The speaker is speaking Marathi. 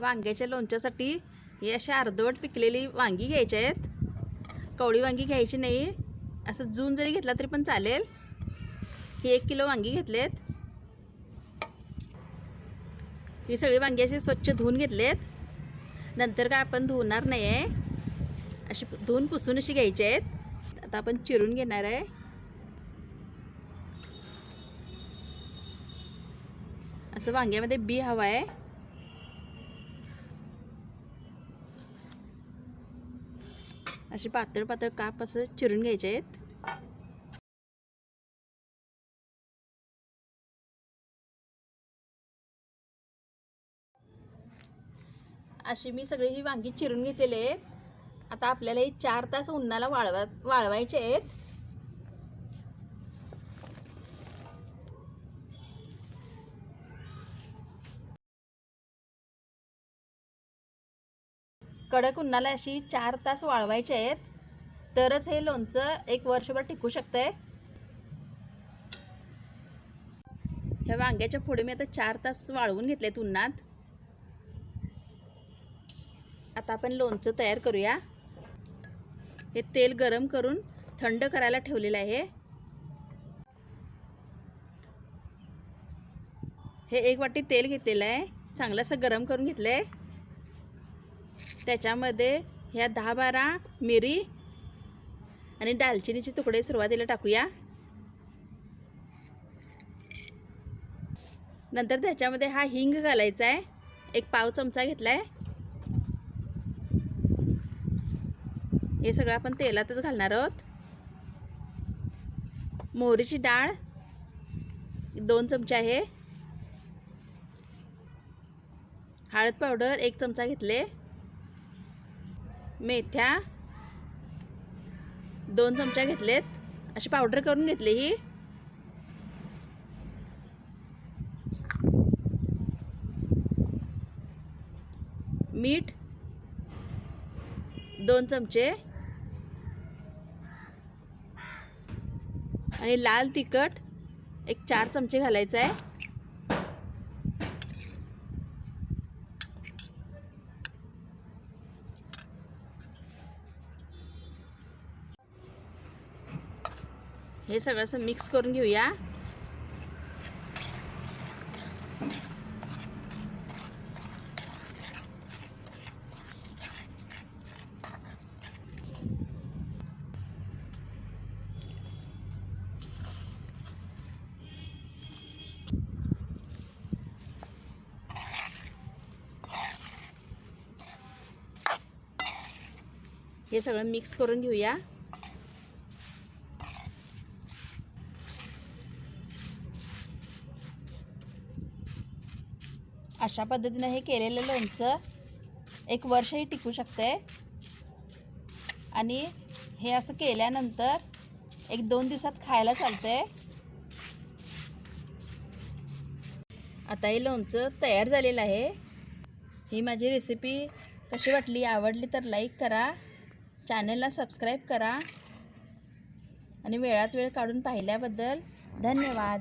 वांग्याच्या लोणच्यासाठी ही अशी अर्धवट पिकलेली वांगी घ्यायची आहेत. कवळी वांगी घ्यायची नाही. असं जून जरी घेतला तरी पण चालेल. ही एक किलो वांगी घेतलेत. ही सगळी वांगी अशी स्वच्छ धुवून घेतलेत. नंतर काय आपण धुवणार नाही आहे. अशी धुवून पुसून अशी घ्यायची आहेत. आता आपण चिरून घेणार आहे. असं वांग्यामध्ये बी हवा आहे. असे पातळ पातळ काप असं चिरून घ्यायचे आहेत. अशी मी सगळी ही वांगी चिरून घेतलेली आहेत. आता आपल्याला हे चार तास उन्हाला वाळवा वाळवायचे आहेत. कडक उन्हाला अशी चार तास वाळवायचे आहेत. तरच हे लोणचं एक वर्षभर टिकू शकतंय. ह्या वांग्याच्या फोडी मी आता चार तास वाळवून घेतलेत उन्हात. आता आपण लोणचं तयार करूया. हे तेल गरम करून थंड करायला ठेवलेलं आहे. हे एक वाटी तेल घेतलेलं आहे. चांगलं असं गरम करून घेतलं आहे त्याच्यामध्ये ह्या दहा बारा मिरी आणि दालचिनीचे तुकडे सुरुवातीला टाकूया. नंतर त्याच्यामध्ये हा हिंग घालायचा आहे. एक पाव चमचा घेतला आहे हे सगळं आपण तेलातच घालणार आहोत. मोहरीची डाळ दोन चमचे आहे. हळद पावडर एक चमचा घेतले. मेथ्या दोन चमच्या घेतलेत. अशी पावडर करून घेतली ही. मीठ दोन चमचे. आणि लाल तिखट एक चार चमचे घालायचं आहे हे सगळं असं मिक्स करून घेऊया. हे सगळं मिक्स करून घेऊया. अशा पद्धतीनं हे केलेलं लोणचं एक वर्षही टिकू शकते आणि हे असं केल्यानंतर एक दोन दिवसात खायला चालते आता हे लोणचं तयार झालेलं आहे. ही माझी रेसिपी कशी वाटली आवडली तर लाईक करा. चॅनलला सबस्क्राईब करा. आणि वेळात वेळ काढून पाहिल्याबद्दल धन्यवाद.